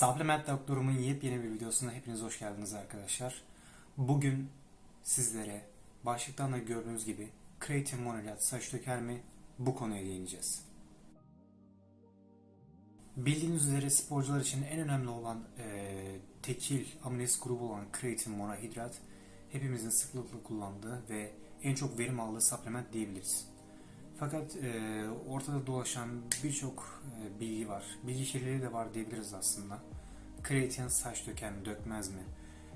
Supplement Doktorumun yepyeni bir videosuna hepiniz hoş geldiniz arkadaşlar. Bugün sizlere başlıktan da gördüğünüz gibi kreatin monolat saç döker mi bu konuya değineceğiz. Bildiğiniz üzere sporcular için en önemli olan eee, tekil amines grubu olan kreatin monohidrat hepimizin sıklıkla kullandığı ve en çok verim aldığı supplement diyebiliriz. Fakat e, ortada dolaşan birçok e, bilgi var. Bilgi kirliliği de var diyebiliriz aslında. Kreatin saç döker mi, dökmez mi?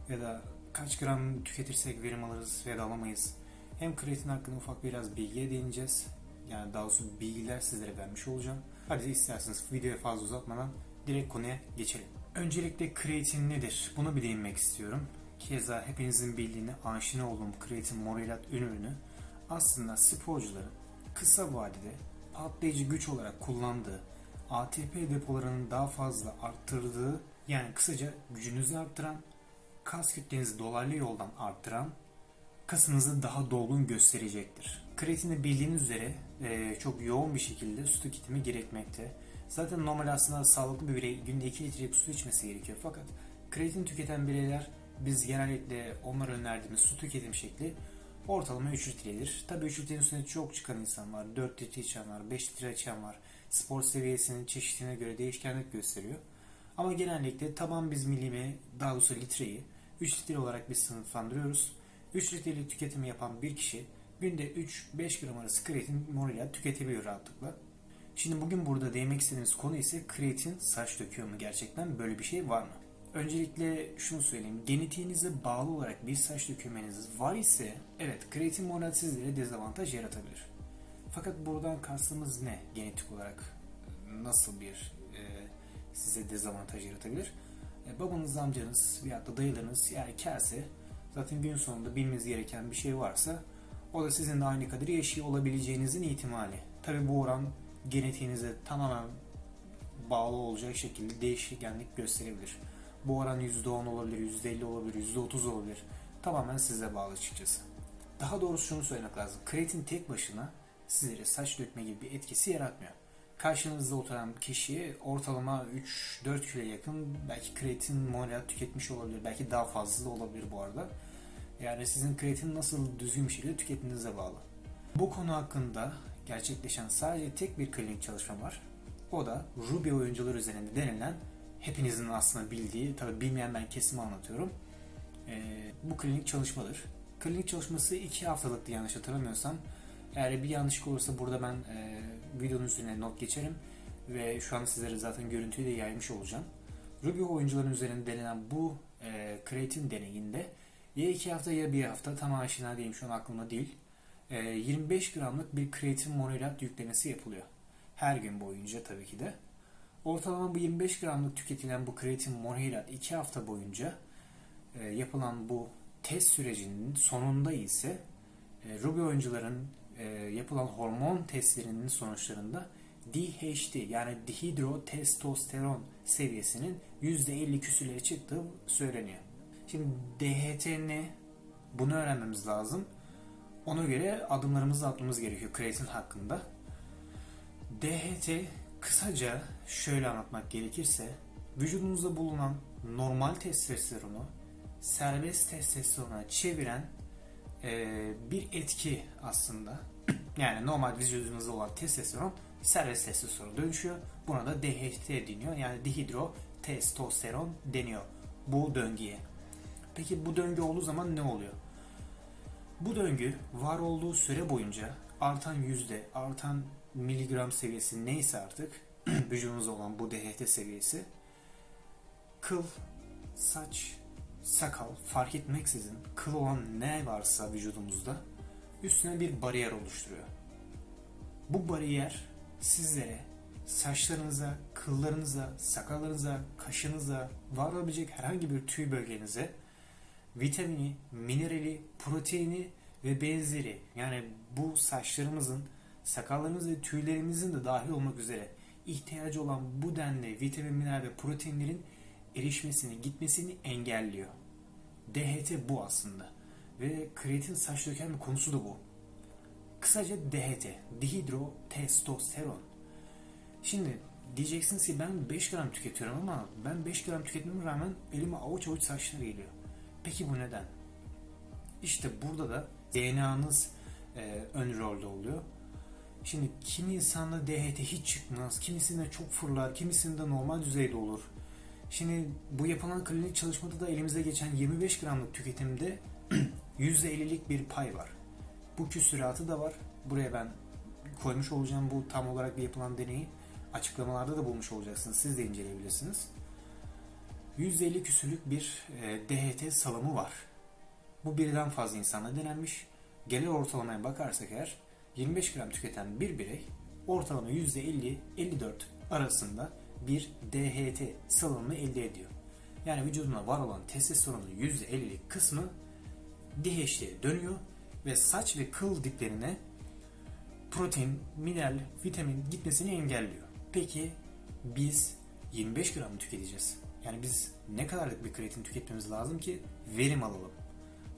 Ya da kaç gram tüketirsek verim alırız veya alamayız. Hem kreatin hakkında ufak biraz bilgiye değineceğiz. Yani daha doğrusu bilgiler sizlere vermiş olacağım. Hadi isterseniz videoyu fazla uzatmadan direkt konuya geçelim. Öncelikle kreatin nedir? Bunu bir değinmek istiyorum. Keza hepinizin bildiğini aşina olduğum kreatin morelat ürünü aslında sporcuların kısa vadede patlayıcı güç olarak kullandığı ATP depolarının daha fazla arttırdığı yani kısaca gücünüzü arttıran, kas kütlenizi dolaylı yoldan arttıran, kasınızı daha dolgun gösterecektir. Kreatin de bildiğiniz üzere e, çok yoğun bir şekilde su tüketimi gerekmekte. Zaten normal aslında sağlıklı bir birey günde 2 litrelik su içmesi gerekiyor. Fakat kreatin tüketen bireyler biz genellikle onlara önerdiğimiz su tüketim şekli ortalama 3 litredir. Tabii 3 litrenin üstüne çok çıkan insan var. 4 litre içen var, 5 litre içen var. Spor seviyesinin çeşitine göre değişkenlik gösteriyor. Ama genellikle taban biz milime, daha doğrusu litreyi 3 litre olarak biz sınıflandırıyoruz. 3 litrelik tüketimi yapan bir kişi günde 3-5 gram arası kreatin monolat tüketebiliyor rahatlıkla. Şimdi bugün burada değinmek istediğimiz konu ise kreatin saç döküyor mu gerçekten böyle bir şey var mı? Öncelikle şunu söyleyeyim. Genetiğinize bağlı olarak bir saç dökülmeniz var ise evet kreatin monolat sizlere dezavantaj yaratabilir. Fakat buradan kastımız ne genetik olarak? Nasıl bir e, size dezavantaj yaratabilir? E, babanız, amcanız veyahut da dayılarınız yani kelse zaten gün sonunda bilmeniz gereken bir şey varsa o da sizin de aynı kadar yaşıyor olabileceğinizin ihtimali. Tabi bu oran genetiğinize tamamen bağlı olacak şekilde değişkenlik gösterebilir. Bu oran %10 olabilir, %50 olabilir, %30 olabilir. Tamamen size bağlı açıkçası. Daha doğrusu şunu söylemek lazım. Kreatin tek başına sizlere saç dökme gibi bir etkisi yaratmıyor. Karşınızda oturan kişi ortalama 3-4 kilo yakın belki kreatin monolat tüketmiş olabilir. Belki daha fazla da olabilir bu arada. Yani sizin kreatin nasıl düzgün bir şekilde tükettiğinize bağlı. Bu konu hakkında gerçekleşen sadece tek bir klinik çalışma var. O da Ruby oyuncular üzerinde denilen hepinizin aslında bildiği, tabi bilmeyen ben kesimi anlatıyorum. Ee, bu klinik çalışmadır. Klinik çalışması 2 haftalıktı yanlış hatırlamıyorsam. Eğer bir yanlışlık olursa burada ben e, videonun üstüne not geçerim ve şu an sizlere zaten görüntüyü de yaymış olacağım. Ruby oyuncuların üzerinde denenen bu e, kreatin deneyinde ya 2 hafta ya 1 hafta tam aşina değilim şu an aklımda değil. E, 25 gramlık bir kreatin monolat yüklemesi yapılıyor. Her gün boyunca tabii ki de. Ortalama bu 25 gramlık tüketilen bu kreatin monohidrat 2 hafta boyunca e, yapılan bu test sürecinin sonunda ise e, Ruby oyuncuların e, yapılan hormon testlerinin sonuçlarında DHT yani dihidrotestosteron seviyesinin %50 küsürlere çıktığı söyleniyor. Şimdi DHT ne? Bunu öğrenmemiz lazım. Ona göre adımlarımızı atmamız gerekiyor kreatin hakkında. DHT kısaca şöyle anlatmak gerekirse vücudunuzda bulunan normal testosteronu serbest testosterona çeviren e, bir etki aslında. Yani normal vücudunuzda olan testosteron serbest testosterona dönüşüyor. Buna da DHT deniyor. Yani dihidrotestosteron deniyor bu döngüye. Peki bu döngü olduğu zaman ne oluyor? Bu döngü var olduğu süre boyunca artan yüzde, artan miligram seviyesi neyse artık vücudunuzda olan bu DHT seviyesi kıl, saç, sakal fark etmeksizin kıl olan ne varsa vücudumuzda üstüne bir bariyer oluşturuyor. Bu bariyer sizlere saçlarınıza, kıllarınıza, sakallarınıza, kaşınıza, var olabilecek herhangi bir tüy bölgenize vitamini, minerali, proteini ve benzeri yani bu saçlarımızın, sakallarımız ve tüylerimizin de dahil olmak üzere ihtiyacı olan bu denli vitamin, mineral ve proteinlerin erişmesini, gitmesini engelliyor. DHT bu aslında. Ve kreatin saç dökme konusu da bu. Kısaca DHT, dihidrotestosteron. Şimdi Diyeceksiniz ki ben 5 gram tüketiyorum ama ben 5 gram tüketmeme rağmen elime avuç avuç saçlar geliyor. Peki bu neden? İşte burada da DNA'nız e, ön rolde oluyor. Şimdi kimi insanda DHT hiç çıkmaz, kimisinde çok fırlar, kimisinde normal düzeyde olur. Şimdi bu yapılan klinik çalışmada da elimize geçen 25 gramlık tüketimde %50'lik bir pay var. Bu küsuratı da var. Buraya ben koymuş olacağım bu tam olarak bir yapılan deneyi. Açıklamalarda da bulmuş olacaksınız. Siz de inceleyebilirsiniz. %50 küsürlük bir e, DHT salımı var. Bu birden fazla insanda denenmiş. Genel ortalamaya bakarsak eğer 25 gram tüketen bir birey ortalama %50-54 arasında bir DHT salınımı elde ediyor. Yani vücuduna var olan testosteronun %50'lik kısmı DHT'ye dönüyor ve saç ve kıl diplerine protein, mineral, vitamin gitmesini engelliyor. Peki biz 25 gram mı tüketeceğiz? Yani biz ne kadarlık bir kreatin tüketmemiz lazım ki verim alalım?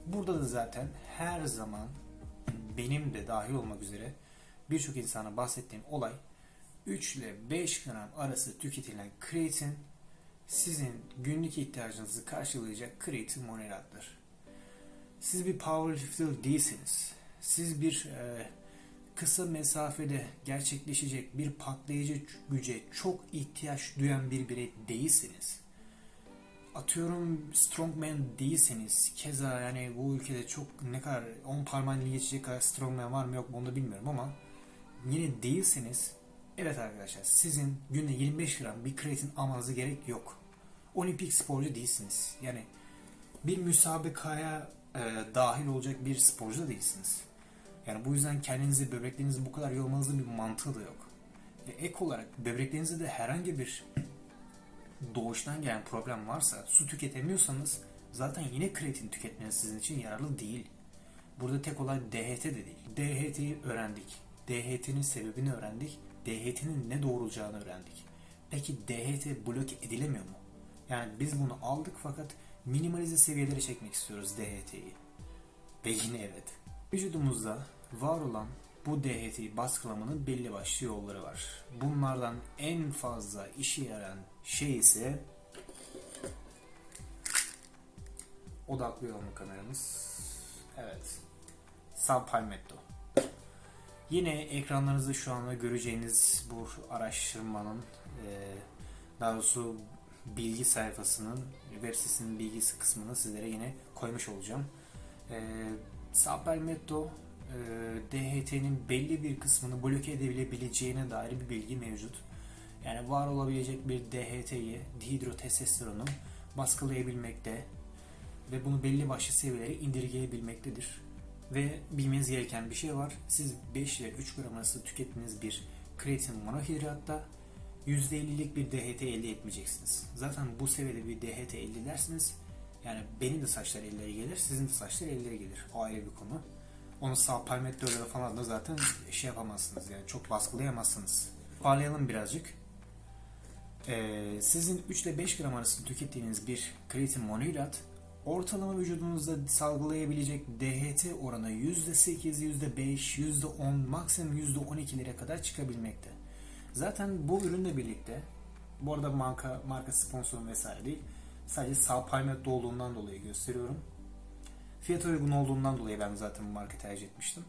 Burada da zaten her zaman benim de dahil olmak üzere birçok insana bahsettiğim olay 3 ile 5 gram arası tüketilen kreatin sizin günlük ihtiyacınızı karşılayacak kreatin monolattır. Siz bir powerlifter değilsiniz. Siz bir e, kısa mesafede gerçekleşecek bir patlayıcı güce çok ihtiyaç duyan bir birey değilsiniz. Atıyorum strongman değilseniz keza yani bu ülkede çok ne kadar 10 parmağını geçecek kadar strongman var mı yok mu onu da bilmiyorum ama yine değilseniz evet arkadaşlar sizin günde 25 gram bir kreatin almanıza gerek yok. Olimpik sporcu değilsiniz. Yani bir müsabakaya e, dahil olacak bir sporcu da değilsiniz. Yani bu yüzden kendinizi, böbreklerinizi bu kadar yormanızın bir mantığı da yok. Ve ek olarak böbreklerinizde de herhangi bir doğuştan gelen problem varsa, su tüketemiyorsanız zaten yine kreatin tüketmeniz sizin için yararlı değil. Burada tek olay DHT de değil. DHT'yi öğrendik. DHT'nin sebebini öğrendik. DHT'nin ne doğuracağını öğrendik. Peki DHT bloke edilemiyor mu? Yani biz bunu aldık fakat minimalize seviyelere çekmek istiyoruz DHT'yi. Ve yine evet. Vücudumuzda var olan bu DHT'yi baskılamanın belli başlı yolları var. Bunlardan en fazla işe yarayan şey ise odaklayalım kameramız. Evet. Subpalmetto. Yine ekranlarınızda şu anda göreceğiniz bu araştırmanın e, daha doğrusu bilgi sayfasının web sitesinin bilgisi kısmını sizlere yine koymuş olacağım. E, Subpalmetto e, DHT'nin belli bir kısmını bloke edebileceğine dair bir bilgi mevcut. Yani var olabilecek bir DHT'yi, dihidrotestosteronu baskılayabilmekte ve bunu belli başlı seviyelere indirgeyebilmektedir. Ve bilmeniz gereken bir şey var. Siz 5 ile 3 gram arası tükettiğiniz bir kreatin monohidratta %50'lik bir DHT elde etmeyeceksiniz. Zaten bu seviyede bir DHT elde edersiniz. Yani benim de saçlar ellere gelir, sizin de saçlar ellere gelir. O ayrı bir konu. Onu sağ palmettörlere falan da zaten şey yapamazsınız yani çok baskılayamazsınız. Parlayalım birazcık. Ee, sizin 3 ile 5 gram arasında tükettiğiniz bir kreatin monohidrat ortalama vücudunuzda salgılayabilecek DHT oranı %8, %5, %10, maksimum %12'lere kadar çıkabilmekte. Zaten bu ürünle birlikte bu arada marka marka sponsorum vesaire değil. Sadece sağ palmetto olduğundan dolayı gösteriyorum. Fiyat uygun olduğundan dolayı ben zaten bu marka tercih etmiştim.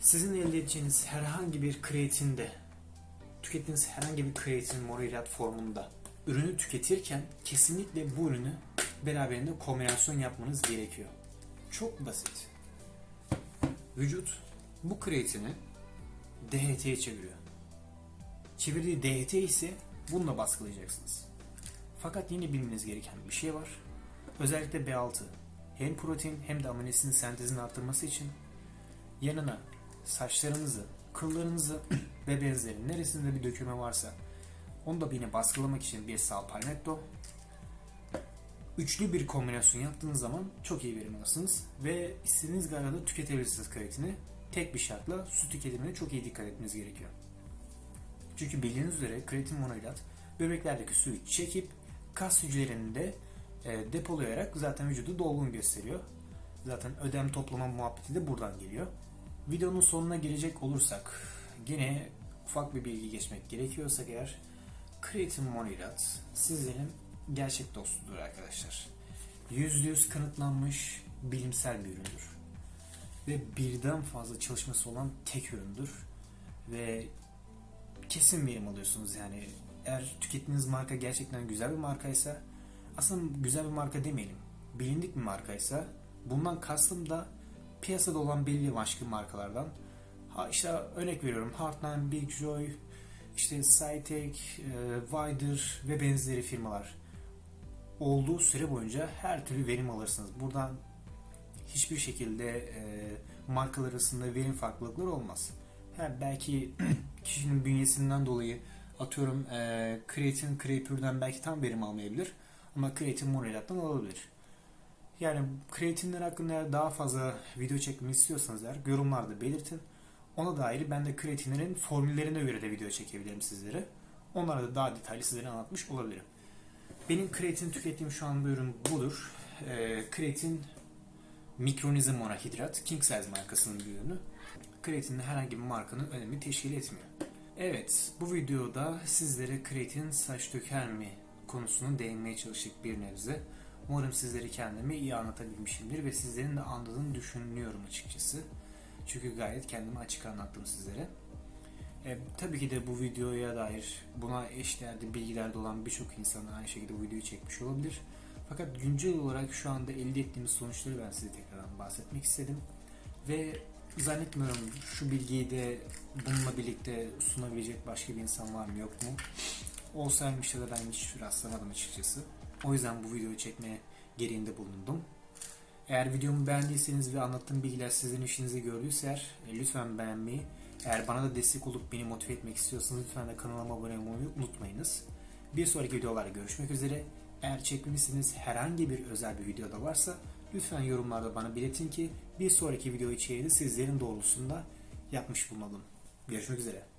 Sizin elde edeceğiniz herhangi bir kreatinde, tükettiğiniz herhangi bir kreatin monohidrat formunda ürünü tüketirken kesinlikle bu ürünü beraberinde kombinasyon yapmanız gerekiyor. Çok basit. Vücut bu kreatini DHT'ye çeviriyor. Çevirdiği DHT ise bununla baskılayacaksınız. Fakat yine bilmeniz gereken bir şey var. Özellikle B6 hem protein hem de amino asidin sentezini arttırması için yanına saçlarınızı, kıllarınızı ve benzeri neresinde bir dökülme varsa onu da yine baskılamak için bir sal palmetto üçlü bir kombinasyon yaptığınız zaman çok iyi verim alırsınız ve istediğiniz kadar da tüketebilirsiniz kreatini. Tek bir şartla su tüketimine çok iyi dikkat etmeniz gerekiyor. Çünkü bildiğiniz üzere kreatin monohidrat böbreklerdeki suyu çekip kas hücrelerinde e, depolayarak zaten vücudu dolgun gösteriyor. Zaten ödem toplama muhabbeti de buradan geliyor. Videonun sonuna gelecek olursak yine ufak bir bilgi geçmek gerekiyorsa eğer kreatin monihidrat sizlerin gerçek dostudur arkadaşlar. %100 kanıtlanmış bilimsel bir üründür. Ve birden fazla çalışması olan tek üründür. Ve kesin verim alıyorsunuz yani. Eğer tükettiğiniz marka gerçekten güzel bir markaysa aslında güzel bir marka demeyelim. Bilindik bir markaysa bundan kastım da piyasada olan belli başka markalardan. Ha işte örnek veriyorum Heartline, Big Joy, işte Cytec, e, Wider ve benzeri firmalar olduğu süre boyunca her türlü verim alırsınız. Buradan hiçbir şekilde e, markalar arasında verim farklılıkları olmaz. Ha, belki kişinin bünyesinden dolayı atıyorum e, kreatin krepürden belki tam verim almayabilir ama kreatin monolattan alabilir. Yani kreatinler hakkında daha fazla video çekmemi istiyorsanız eğer yorumlarda belirtin. Ona dair ben de kreatinlerin formüllerine göre de video çekebilirim sizlere. Onlara da daha detaylı sizlere anlatmış olabilirim. Benim kreatin tükettiğim şu an bu ürün budur. E, kreatin mikronize monahidrat King Size markasının bir ürünü. Kreatinin herhangi bir markanın önemi teşkil etmiyor. Evet, bu videoda sizlere kreatin saç döker mi konusunu değinmeye çalıştık bir nebze. Umarım sizleri kendimi iyi anlatabilmişimdir ve sizlerin de anladığını düşünüyorum açıkçası. Çünkü gayet kendimi açık anlattım sizlere. E, tabii ki de bu videoya dair buna eşdeğerde bilgilerde olan birçok insan aynı şekilde bu videoyu çekmiş olabilir. Fakat güncel olarak şu anda elde ettiğimiz sonuçları ben size tekrardan bahsetmek istedim. Ve zannetmiyorum şu bilgiyi de bununla birlikte sunabilecek başka bir insan var mı yok mu? Olsaymış da ben hiç rastlamadım açıkçası. O yüzden bu videoyu çekmeye gereğinde bulundum. Eğer videomu beğendiyseniz ve anlattığım bilgiler sizin işinize gördüyse eğer, e, lütfen beğenmeyi, eğer bana da destek olup beni motive etmek istiyorsanız lütfen de kanalıma abone olmayı unutmayınız. Bir sonraki videolarda görüşmek üzere. Eğer çekmemişsiniz herhangi bir özel bir videoda varsa lütfen yorumlarda bana belirtin ki bir sonraki video içeriği sizlerin doğrultusunda yapmış bulunalım. Görüşmek üzere.